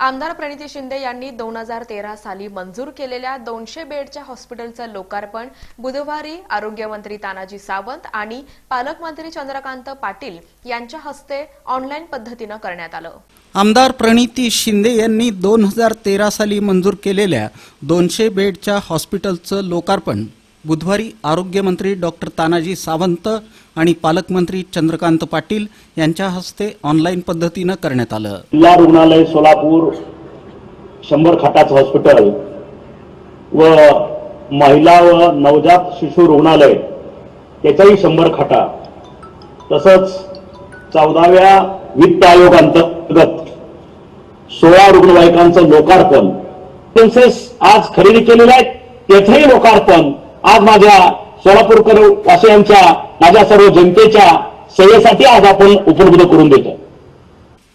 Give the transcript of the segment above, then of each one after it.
आमदार प्रणिती शिंदे यांनी दोन हजार तेरा साली मंजूर केलेल्या दोनशे बेडच्या हॉस्पिटलचं लोकार्पण बुधवारी आरोग्यमंत्री तानाजी सावंत आणि पालकमंत्री चंद्रकांत पाटील यांच्या हस्ते ऑनलाईन पद्धतीनं करण्यात आलं. आमदार प्रणिती शिंदे यांनी दोन हजार तेरा साली मंजूर केलेल्या दोनशे बेडच्या हॉस्पिटलचं लोकार्पण बुधवारी आरोग्यमंत्री डॉक्टर तानाजी सावंत आणि पालकमंत्री चंद्रकांत पाटील यांच्या हस्ते ऑनलाईन पद्धतीनं करण्यात आलं. जिल्हा रुग्णालय सोलापूर शंभर खाटाचं हॉस्पिटल व महिला व नवजात शिशु रुग्णालय त्याच्याही शंभर खाटा तसंच चौदाव्या वित्त आयोग अंतर्गत सोळा रुग्णवाहिकांचं लोकार्पण. आज खरेदी केलेलं आहे त्याचंही लोकार्पण. आज माझ्या सोलापूरकर वासियांच्या माझ्या सर्व जनतेच्या सेवेसाठी आज आपण उपलब्ध करून देतो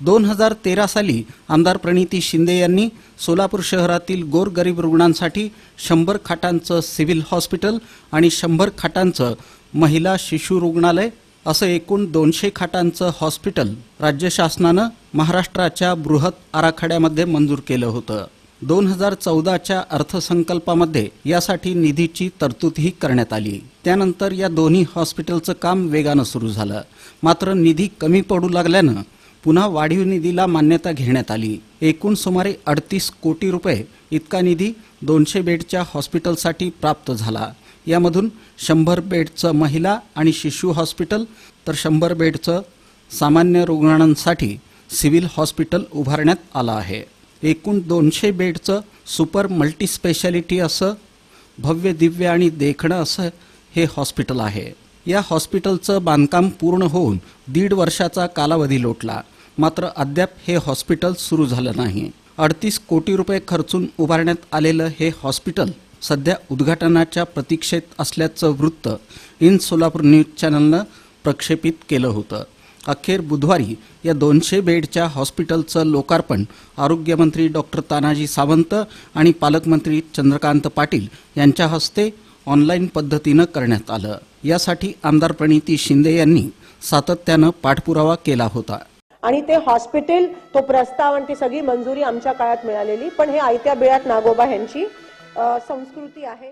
दोन हजार तेरा साली आमदार प्रणिती शिंदे यांनी सोलापूर शहरातील गोरगरीब रुग्णांसाठी शंभर खाटांचं सिव्हिल हॉस्पिटल आणि शंभर खाटांचं महिला शिशु रुग्णालय असं एकूण दोनशे खाटांचं हॉस्पिटल राज्य शासनानं महाराष्ट्राच्या बृहत आराखड्यामध्ये मंजूर केलं होतं. दोन हजार चौदाच्या अर्थसंकल्पामध्ये यासाठी निधीची तरतूदही करण्यात आली. त्यानंतर या दोन्ही हॉस्पिटलचं काम वेगानं सुरू झालं. मात्र निधी कमी पडू लागल्यानं पुन्हा वाढीव निधीला मान्यता घेण्यात आली. एकूण सुमारे अडतीस कोटी रुपये इतका निधी दोनशे बेडच्या हॉस्पिटलसाठी प्राप्त झाला. यामधून शंभर बेडचं महिला आणि शिशु हॉस्पिटल तर शंभर बेडचं सामान्य रुग्णांसाठी सिव्हिल हॉस्पिटल उभारण्यात आलं आहे. एकूण दोनशे बेडचं सुपर मल्टीस्पेशालिटी असं भव्य दिव्य आणि देखणं असं हे हॉस्पिटल आहे. या हॉस्पिटलचं बांधकाम पूर्ण होऊन दीड वर्षाचा कालावधी लोटला. मात्र अद्याप हे हॉस्पिटल सुरू झालं नाही. अडतीस कोटी रुपये खर्चून उभारण्यात आलेलं हे हॉस्पिटल सध्या उद्घाटनाच्या प्रतीक्षेत असल्याचं वृत्त इन सोलापूर न्यूज चॅनलनं प्रक्षेपित केलं होतं. अखेर बुधवारी या दोनशे बेडच्या हॉस्पिटलचं लोकार्पण आरोग्यमंत्री डॉक्टर तानाजी सावंत आणि पालकमंत्री चंद्रकांत पाटील यांच्या हस्ते ऑनलाईन पद्धतीनं करण्यात आलं. यासाठी आमदार प्रणिती शिंदे यांनी सातत्यानं पाठपुरावा केला होता. आणि ते हॉस्पिटल तो प्रस्ताव आणि ती सगळी मंजुरी आमच्या काळात मिळालेली पण हे आयत्या बिळात नागोबा यांची संस्कृती आहे.